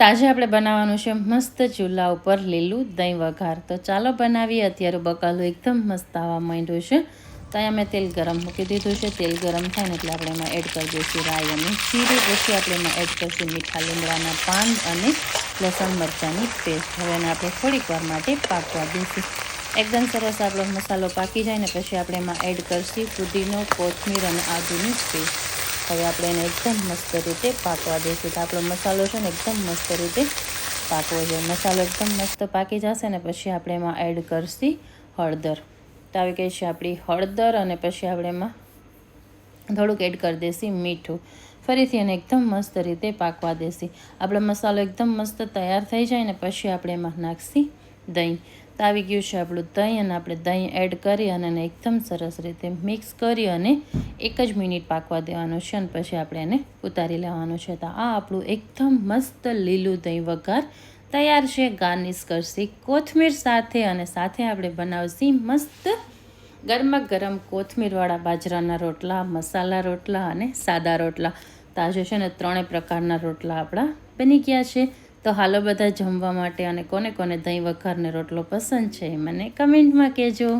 તાજે આપણે બનાવવાનું છે મસ્ત ચૂલા ઉપર લીલું દહીં વઘાર. તો ચાલો બનાવીએ. અત્યારે બકાલું એકદમ મસ્ત આવવા માંડ્યું છે. તો અહીંયા મેં તેલ ગરમ મૂકી દીધું છે. તેલ ગરમ થાય ને એટલે આપણે એમાં એડ કરી દઈશું રાઈ અને જીરું. પછી આપણે એમાં એડ કરીશું મીઠા લીમડાના પાન અને લસણ મરચાંની પેસ્ટ. હવે એને આપણે થોડીક વાર માટે પાકવા દઈશું. એકદમ સરસ આપણો મસાલો પાકી જાય ને પછી આપણે એમાં એડ કરીશું ફુદીનો કોથમીર અને આદુની પેસ્ટ. હવે આપણે એને એકદમ મસ્ત રીતે પાકવા દઈશું. તો આપણો મસાલો છે ને એકદમ મસ્ત રીતે પાકવો જોઈએ મસાલો એકદમ મસ્ત પાકી જશે ને પછી આપણે એમાં એડ કરશી હળદર. તો આવી ગઈ છે આપણી હળદર અને પછી આપણે એમાં થોડુંક એડ કરી દેશી મીઠું. ફરીથી એને એકદમ મસ્ત રીતે પાકવા દેશી આપણો મસાલો એકદમ મસ્ત તૈયાર થઈ જાય ને પછી આપણે એમાં નાખશી દહીં. તો આવી ગયું છે આપણું દહીં અને આપણે દહીં એડ કરી અને એને એકદમ સરસ રીતે મિક્સ કરી અને એક જ મિનિટ પાકવા દેવાનું છે અને પછી આપણે એને ઉતારી લેવાનું છે. તો આ આપણું એકદમ મસ્ત લીલું દહીં વઘાર તૈયાર છે. ગાર્નિશ કરશી કોથમીર સાથે અને સાથે આપણે બનાવશી મસ્ત ગરમા ગરમ કોથમીરવાળા બાજરાના રોટલા, મસાલા રોટલા અને સાદા રોટલા. તાજે છે ને ત્રણેય પ્રકારના રોટલા આપણા બની ગયા છે. તો હાલો બધા જમવા માટે અને કોને કોને દહીં વઘારને રોટલો પસંદ છે મને કમેન્ટમાં કહેજો.